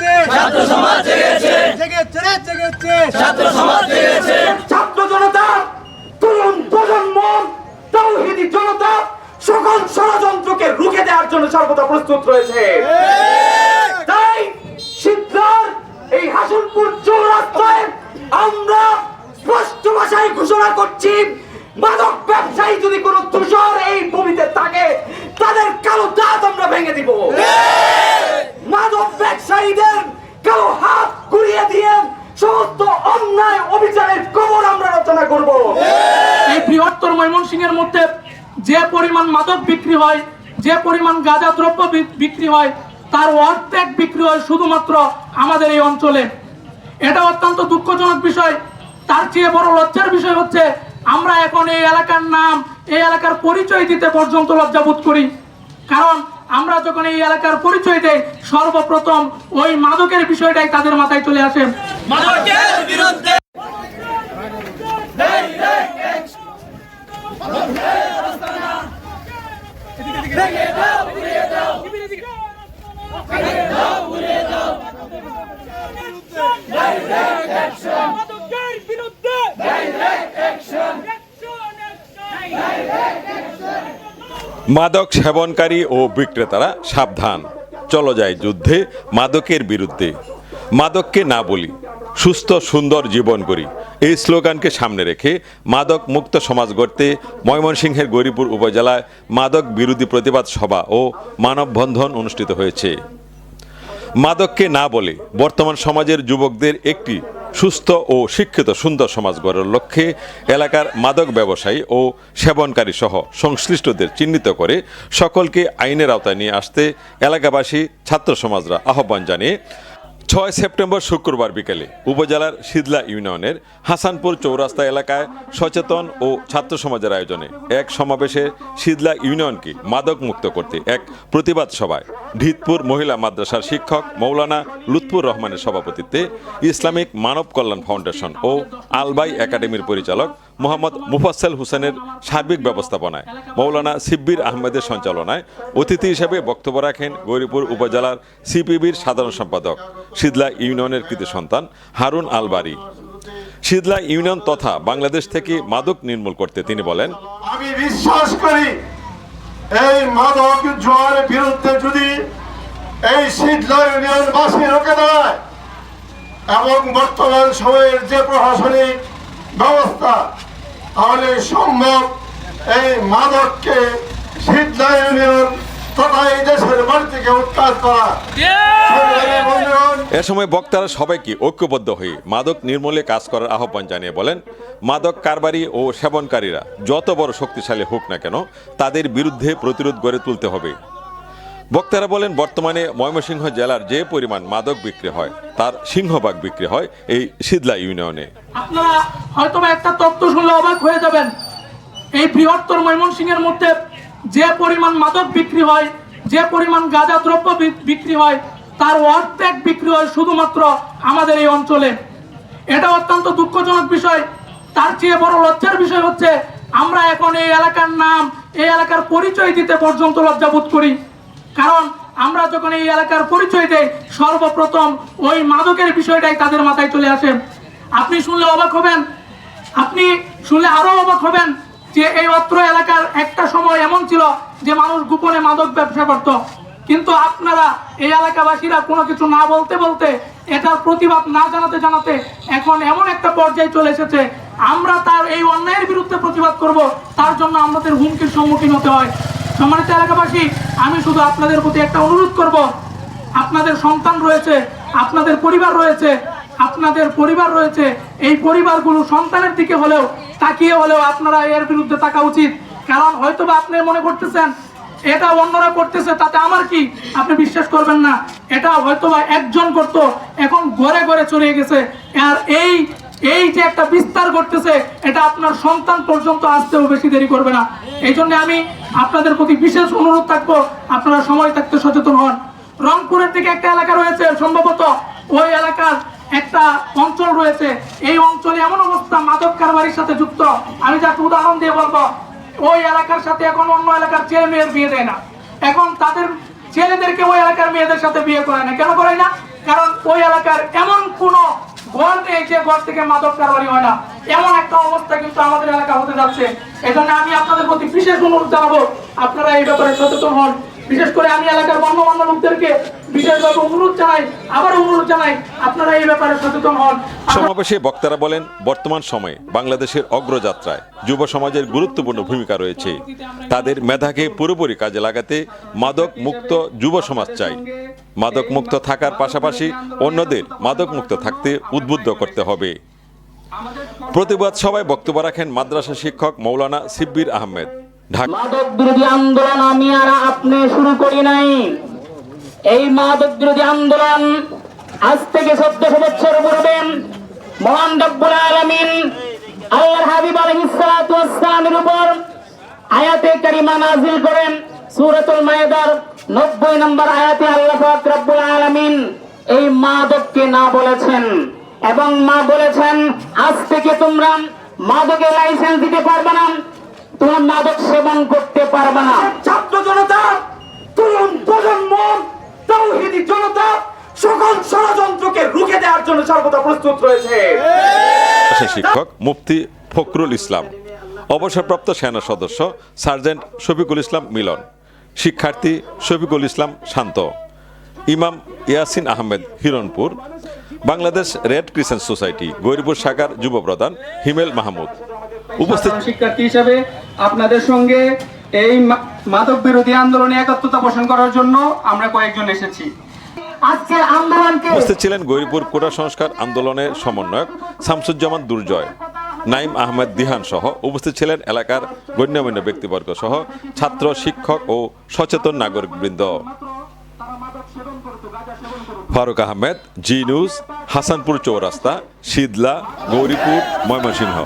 জেগেছে। ছাত্র সমাজ জেগেছে। জেগেছে রে জেগেছে। ছাত্র সমাজ জেগেছে। ছাত্র জনতা তরুণ প্রজন্ম তৌহিদি জনতা সকল ষড়যন্ত্রকে রুখে দেওয়ার জন্য সর্বদা প্রস্তুত রয়েছে। তাই সিদ্ধার এই হাসনপুর চৌরাস্তায় আমরা স্পষ্ট ভাষায় ঘোষণা করছি মাদক ব্যবসায়ী যদি কোনো তুষার এই ভূমিতে থাকে তাদের কালো দাঁত আমরা ভেঙে দিব মাদক ব্যবসায়ীদের কালো হাত ঘুরিয়ে দিয়ে সমস্ত অন্যায় অভিযানের কবর আমরা রচনা করব। এই বৃহত্তর ময়মনসিংহের মধ্যে যে পরিমাণ মাদক বিক্রি হয় যে পরিমাণ গাঁজা দ্রব্য বিক্রি হয় তার অর্ধেক বিক্রি হয় শুধুমাত্র আমাদের এই অঞ্চলে। এটা অত্যন্ত দুঃখজনক বিষয়। তার চেয়ে বড় লজ্জার বিষয় হচ্ছে আমরা এখন এই এলাকার নাম এই এলাকার পরিচয় দিতে পর্যন্ত লজ্জাবোধ করি। কারণ আমরা যখন এই এলাকার পরিচয় দেই সর্বপ্রথম ওই মাদকের বিষয়টাই তাদের মাথায় চলে আসে মাদকের বিরুদ্ধে মাদকের বিরুদ্ধে মাদক সেবনকারী ও বিক্রেতারা সাবধান। চলো যায় যুদ্ধে মাদকের বিরুদ্ধে। মাদককে না বলি সুস্থ, সুন্দর জীবন করি। এই স্লোগানকে সামনে রেখে মাদক মুক্ত সমাজ গড়তে ময়মনসিংহের গৌরীপুর উপজেলায় মাদক বিরোধী প্রতিবাদ সভা ও মানববন্ধন অনুষ্ঠিত হয়েছে। মাদককে না বলে বর্তমান সমাজের যুবকদের একটি সুস্থ ও শিক্ষিত, সুন্দর সমাজ গড়ার লক্ষ্যে এলাকার মাদক ব্যবসায়ী ও সেবনকারী সহ সংশ্লিষ্টদের চিহ্নিত করে সকলকে আইনের আওতায় নিয়ে আসতে এলাকাবাসী, ছাত্র সমাজরা আহ্বান জানিয়ে ছয় সেপ্টেম্বর শুক্রবার বিকেলে উপজেলার সিদলা ইউনিয়নের হাসানপুর চৌরাস্তা এলাকায় সচেতন ও ছাত্র সমাজের আয়োজনে এক সমাবেশে সিদলা ইউনিয়নকে মাদক মুক্ত করতে এক প্রতিবাদ সভায় ঢিতপুর মহিলা মাদ্রাসার শিক্ষক মৌলানা লুৎফুর রহমানের সভাপতিত্বে ইসলামিক মানব কল্যাণ ফাউন্ডেশন ও আলবাই একাডেমির পরিচালক মোহাম্মদ মুফাসেল হোসেনের সার্বিক ব্যবস্থাপনায়, মৌলানা সিব্বির আহমেদের সঞ্চালনায়। অতিথি হিসেবে বক্তব্য রাখেন গৌরীপুর উপজেলার সিপিবির সাধারণ সম্পাদক সিদলা ইউনিয়নের কৃতি সন্তান হারুন আলবারি। সিদলা ইউনিয়ন তথা বাংলাদেশ থেকে মাদক নির্মূল করতে তিনি বলেন, আমি বিশ্বাস করি এই মাদক জোয়ার বিরুদ্ধে যদি এই শীতলা ইউনিয়নবাসী রোকে দাঁড়ায়, এবং বর্তমান সময়ের যে প্রশাসনিক ব্যবস্থা তাহলে সম্ভব এই মাদককে শীতলা ইউনিয়ন তথা এই দেশের বাড়ি থেকে উৎখাত করা। এ সময় বক্তারা সবাইকে ঐক্যবদ্ধ হয়ে মাদক নির্মূলে কাজ করার আহ্বান জানিয়ে বলেন মাদক কারবারি ও সেবনকারীরা যত বড় শক্তিশালী হোক না কেন তাদের বিরুদ্ধে প্রতিরোধ গড়ে তুলতে হবে। বক্তারা বলেন, বর্তমানে ময়মনসিংহ জেলার যে পরিমাণ মাদক বিক্রি হয়, তার সিংহভাগ বিক্রি হয় এই সিদলা ইউনিয়নে। আপনারা হয়তো একটা তথ্য শুনলে অবাক হয়ে যাবেন। এই বৃহত্তর ময়মনসিংহের মধ্যে যে পরিমাণ মাদক বিক্রি হয়, যে পরিমাণ গাঁজা দ্রব্য বিক্রি হয়, তার অর্ধেক বিক্রি হয় শুধুমাত্র আমাদের এই অঞ্চলে। এটা অত্যন্ত দুঃখজনক বিষয়। তার চেয়ে বড় লজ্জার বিষয় হচ্ছে, আমরা এখন এই এলাকার নাম, এই এলাকার পরিচয় দিতে পর্যন্ত লজ্জাবোধ করি। কারণ আমরা যখন এই এলাকার পরিচয় দেই, সর্বপ্রথম ওই মাদকের বিষয়টাই তাদের মাথায় চলে আসে। আপনি শুনলে অবাক হবেন, আপনি শুনলে আরও অবাক হবেন যে এই অত্র এলাকার একটা সময় এমন ছিল যে মানুষ গোপনে মাদক ব্যবসা করত। কিন্তু আপনারা এই এলাকাবাসীরা কোনো কিছু না বলতে বলতে এটার প্রতিবাদ না জানাতে জানাতে এখন এমন একটা পর্যায়ে চলে এসেছে। আমরা তার এই অন্যায়ের বিরুদ্ধে প্রতিবাদ করব, তার জন্য আমাদের হুমকির সম্মুখীন হতে হয়। সম্মানিত এলাকাবাসী, আমি শুধু আপনাদের প্রতি একটা অনুরোধ করব। আপনাদের সন্তান রয়েছে, আপনাদের পরিবার রয়েছে, আপনাদের পরিবার রয়েছে, এই পরিবারগুলো সন্তানের দিকে হলেও, তাকিয়ে হলেও আপনারা এর বিরুদ্ধে থাকা উচিত। কারণ হয়তো বা আপনি মনে করতেছেন, এটা অন্যরা করতেছে, তাতে আমার কি? আপনি বিশ্বাস করবেন না, এটা হয়তো বা একজন করতো, এখন ঘরে ঘরে ছড়িয়ে গেছে। আর এই এই যে একটা বিস্তার করতেছে এটা আপনার সন্তান পর্যন্ত আসতেও বেশি দেরি করবে না। এই জন্য আমি আপনাদের প্রতি বিশেষ অনুরোধ থাকব, আপনারা সময় থাকতে সচেতন হন। রংপুরের দিকে একটা এলাকা রয়েছে, সম্ভবত ওই এলাকার একটা অঞ্চল রয়েছে। এই অঞ্চলে এমন অবস্থা, মাদক কারবারির সাথে যুক্ত। আমি যাকে উদাহরণ দিয়ে বলব, ওই এলাকার সাথে এখন অন্য এলাকার ছেলে মেয়ের বিয়ে দেয় না। এখন তাদের ছেলেদেরকে ওই এলাকার মেয়েদের সাথে বিয়ে করায় না। কেন করায় না? কারণ ওই এলাকার এমন কোনো ঘর যে ঘর থেকে মাদক কারবারি হয় না। এমন একটা অবস্থা কিন্তু আমাদের এলাকা হতে যাচ্ছে। এজন্য আমি আপনাদের প্রতি বিশেষ অনুরোধ জানাব, আপনারা এই ব্যাপারে সচেতন হন। বিশেষ করে আমি এলাকার গণ্যমান্য লোকদেরকে বিশেষভাবে অনুরোধ জানাই আবার অনুরোধ জানাই, আপনারা এই ব্যাপারে সচেতন হন। সমাবেশে বক্তারা বলেন, বর্তমান সময়ে বাংলাদেশের অগ্রযাত্রায় যুব সমাজের গুরুত্বপূর্ণ ভূমিকা রয়েছে। তাদের মেধাকে পুরোপুরি কাজে লাগাতে মাদক মুক্ত যুব সমাজ চাই। মাদক মুক্ত থাকার পাশাপাশি অন্যদের মাদক মুক্ত থাকতে উদ্বুদ্ধ করতে হবে। প্রতিবাদ সভায় বক্তব্য রাখেন মাদ্রাসা শিক্ষক মৌলানা সিব্বির আহমেদ। মাদক বিরোধী আন্দোলন আমি আর আপনি শুরু করি নাই। এই মাদক বিরোধী আন্দোলন আজ থেকে চোদ্দশো বছর পূর্বে মহান রব্বুল আলমিন আল্লাহর হাবিব আলহিসামের উপর আয়াতে কারিমা নাজিল করেন। সূরাতুল মায়েদার নব্বই নম্বর আয়াতে আল্লাহ রব্বুল আলমিন এই মাদককে না বলেছেন এবং মা বলেছেন, আজ থেকে তোমরা মাদকের লাইসেন্স দিতে পারবে না। তোমরা মাদক সেবন করতে পারবে না। ছাত্র জনতা তরুণ প্রজন্ম তাওহিদি জনতা সকল ষড়যন্ত্রকে রুখে দেওয়ার জন্য সর্বদা প্রস্তুত রয়েছে। শিক্ষক মুফতি ফখরুল ইসলাম অবসরপ্রাপ্ত সেনা সদস্য সার্জেন্ট শফিকুল ইসলাম মিলন শিক্ষার্থী Shafiqul Islam Shanto Imam Yasin Ahmed Hiranpur Bangladesh red crescent society Gouripur শাখার যুব প্রধান হিমেল মাহমুদ। উপস্থিত শিক্ষার্থী হিসেবে আপনাদের সঙ্গে এই মাদক বিরোধী আন্দোলনে একাত্মতা পোষণ করার জন্য আমরা কয়েকজন এসেছি। আজকের আন্দোলনকে উপস্থিত ছিলেন গৌরীপুর কোটা সংস্কার আন্দোলনের সমন্বয়ক শামসুজ্জামান দুর্জয় নাইম আহমেদ দিহান সহ উপস্থিত ছিলেন এলাকার গণ্যমান্য ব্যক্তিবর্গ সহ ছাত্র শিক্ষক ও সচেতন নাগরিকবৃন্দ। Faruk Ahmed G news Hasanpur Chourasta Sheetala Gouripur Mymensingh.